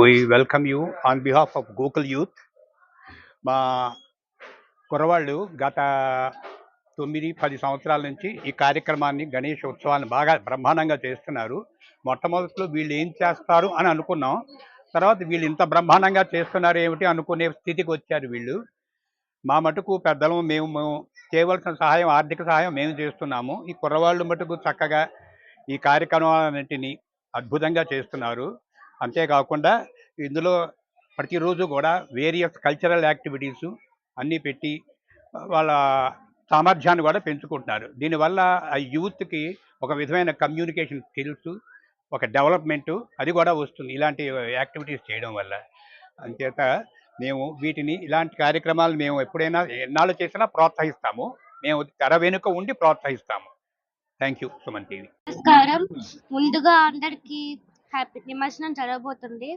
we welcome you on behalf of Gokul Youth. మా కుర్రవాళ్ళు గత తొమ్మిది పది సంవత్సరాల నుంచి ఈ కార్యక్రమాన్ని గణేష్ ఉత్సవాన్ని బాగా బ్రహ్మాండంగా చేస్తున్నారు. మొట్టమొదట్లో వీళ్ళు ఏం చేస్తారు అని అనుకున్నాం. తర్వాత వీళ్ళు ఇంత బ్రహ్మాండంగా చేస్తున్నారు ఏమిటి అనుకునే స్థితికి వచ్చారు వీళ్ళు. మా మటుకు పెద్దలు మేము మేము చేయవలసిన సహాయం ఆర్థిక సహాయం మేము చేస్తున్నాము. ఈ కుర్రవాళ్ళు మటుకు చక్కగా ఈ కార్యక్రమాలన్నింటినీ అద్భుతంగా చేస్తున్నారు. అంతేకాకుండా ఇందులో ప్రతిరోజు కూడా వేరియస్ కల్చరల్ యాక్టివిటీస్ అన్నీ పెట్టి వాళ్ళ సామర్థ్యాన్ని కూడా పెంచుకుంటున్నారు. దీనివల్ల ఆ యూత్కి ఒక విధమైన కమ్యూనికేషన్ స్కిల్స్ ఒక డెవలప్మెంట్ అది కూడా వస్తుంది. ఇలాంటి యాక్టివిటీస్ చేయడం వల్ల. అంచేత మేము వీటిని ఇలాంటి కార్యక్రమాలు మేము ఎప్పుడైనా ఎన్నాళ్ళు చేసినా ప్రోత్సహిస్తాము. మేము తెర వెనుక ఉండి ప్రోత్సహిస్తాము. థ్యాంక్ యూ సుమన్ టీవీ నమస్కారం. ముందుగా అందరికీ హ్యాపీ నిమజ్జనం జరగబోతుంది.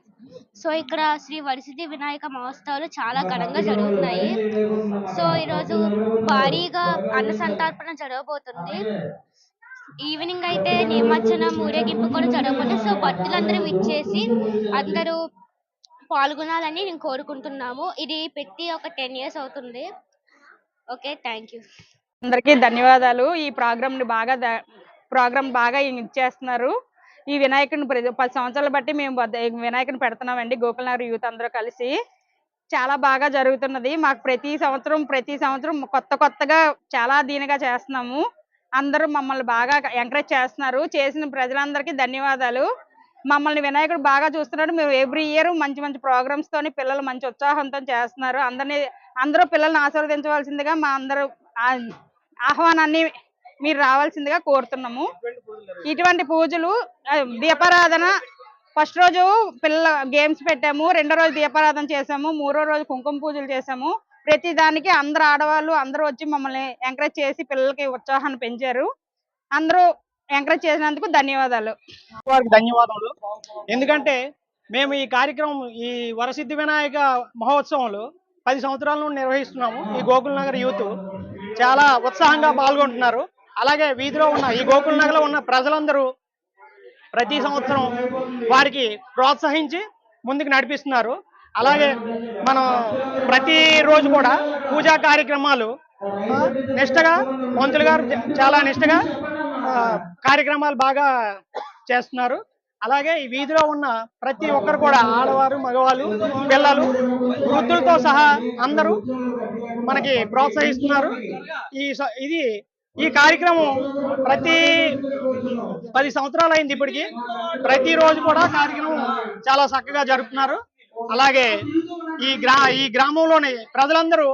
సో ఇక్కడ శ్రీ వరసిద్ధి వినాయక మహోత్సవాలు చాలా ఘనంగా జరుగుతున్నాయి. సో ఈరోజు భారీగా అన్న సంతర్పణ జరగబోతుంది. ఈవినింగ్ అయితే నిమజ్జనం ఊరేగింపు కూడా జరగబోతుంది. సో భక్తులందరూ విచ్చేసి అందరూ పాల్గొనాలని నేను కోరుకుంటున్నాము. ఇది పెట్టి ఒక టెన్ ఇయర్స్ అవుతుంది. Okay thank you. అందరికీ ధన్యవాదాలు. ఈ ప్రోగ్రామ్ని బాగా ప్రోగ్రామ్ బాగా ఇచ్చేస్తున్నారు ఈ వినాయకుడిని ప్రతి పది సంవత్సరాలు బట్టి మేము వినాయకుని పెడుతున్నామండి. గోకులనగర్ యూత్ అందరూ కలిసి. చాలా బాగా జరుగుతున్నది. మాకు ప్రతి సంవత్సరం ప్రతి సంవత్సరం కొత్త కొత్తగా చాలా దీనిగా చేస్తున్నాము. అందరూ మమ్మల్ని బాగా ఎంకరేజ్ చేస్తున్నారు. చేసిన ప్రజలందరికీ ధన్యవాదాలు. మమ్మల్ని వినాయకుడు బాగా చూస్తున్నాడు. మేము ఎవ్రీ ఇయర్ మంచి మంచి ప్రోగ్రామ్స్ తోని పిల్లలు మంచి ఉత్సాహంతో చేస్తున్నారు. అందరినీ అందరూ పిల్లల్ని ఆశీర్వదించవలసిందిగా మా అందరూ ఆహ్వానాన్ని మీరు రావాల్సిందిగా కోరుతున్నాము. ఇటువంటి పూజలు దీపారాధన ఫస్ట్ రోజు పిల్ల గేమ్స్ పెట్టాము రెండో రోజు దీపారాధన చేసాము మూడో రోజు కుంకుమ పూజలు చేసాము ప్రతి దానికి అందరు ఆడవాళ్ళు అందరూ వచ్చి మమ్మల్ని ఎంకరేజ్ చేసి పిల్లలకి ఉత్సాహాన్ని పెంచారు. అందరూ ఎంకరేజ్ చేసినందుకు ధన్యవాదాలు. వారికి ధన్యవాదములు. ఎందుకంటే మేము ఈ కార్యక్రమం ఈ వరసిద్ధి వినాయక మహోత్సవంలో పది సంవత్సరాల నుండి నిర్వహిస్తున్నాము. ఈ గోకుల్ నగర్ యూత్ చాలా ఉత్సాహంగా పాల్గొంటున్నారు. అలాగే వీధిలో ఉన్న ఈ గోకుల్ నగర్లో ఉన్న ప్రజలందరూ ప్రతి సంవత్సరం వారికి ప్రోత్సహించి ముందుకు నడిపిస్తున్నారు. అలాగే మనం ప్రతి రోజు కూడా పూజా కార్యక్రమాలు నిష్టగా మంత్రులు గారు చాలా నిష్టగా కార్యక్రమాలు బాగా చేస్తున్నారు. అలాగే ఈ వీధిలో ఉన్న ప్రతి ఒక్కరు కూడా ఆడవారు మగవాళ్ళు పిల్లలు వృద్ధులతో సహా అందరూ మనకి ప్రోత్సహిస్తున్నారు. ఈ స- ఇది ఈ కార్యక్రమం ప్రతి పది సంవత్సరాలు అయింది ఇప్పటికి. ప్రతి రోజు కూడా కార్యక్రమం చాలా చక్కగా జరుపుతున్నారు. అలాగే ఈ గ్రా ఈ గ్రామంలోని ప్రజలందరూ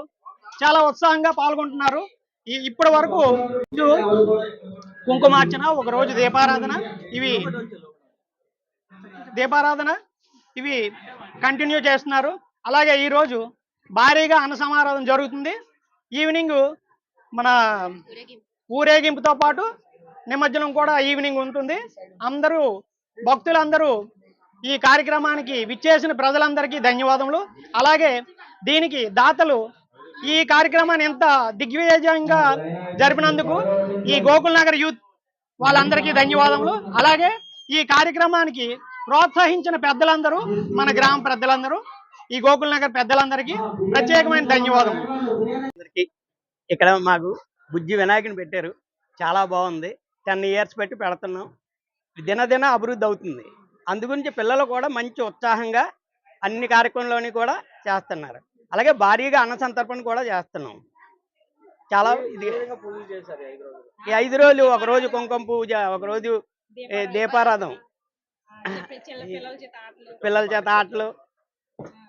చాలా ఉత్సాహంగా పాల్గొంటున్నారు. ఈ ఇప్పటి వరకు కుంకుమార్చన ఒక రోజు దీపారాధన ఇవి దీపారాధన ఇవి కంటిన్యూ చేస్తున్నారు. అలాగే ఈ రోజు భారీగా అన్న సమారాధన జరుగుతుంది. ఈవినింగ్ మన ఊరేగింపుతో పాటు నిమజ్జనం కూడా ఈవినింగ్ ఉంటుంది. అందరూ భక్తులందరూ ఈ కార్యక్రమానికి విచ్చేసిన ప్రజలందరికీ ధన్యవాదములు. అలాగే దీనికి దాతలు ఈ కార్యక్రమాన్ని ఎంత దిగ్విజయంగా జరిపినందుకు ఈ గోకుల్ నగర్ యూత్ వాళ్ళందరికీ ధన్యవాదములు. అలాగే ఈ కార్యక్రమానికి ప్రోత్సహించిన పెద్దలందరూ మన గ్రామ పెద్దలందరూ ఈ గోకుల్ నగర్ పెద్దలందరికీ ప్రత్యేకమైన ధన్యవాదములు. ఇక్కడ మాకు బుజ్జి వినాయకుని పెట్టారు. చాలా బాగుంది. టెన్ ఇయర్స్ పెట్టి పెడుతున్నాం. దినదిన అభివృద్ధి అవుతుంది. అందుగురించి పిల్లలు కూడా మంచి ఉత్సాహంగా అన్ని కార్యక్రమంలోని కూడా చేస్తున్నారు. అలాగే భారీగా అన్న సంతర్పణ కూడా చేస్తున్నాం. చాలా ఇది ఈ ఐదు రోజులు? ఒక రోజు కుంకుమ పూజ ఒక రోజు ఏ, దీపారాధన. పిల్లల చేత ఆటలు.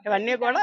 ఇవన్నీ కూడా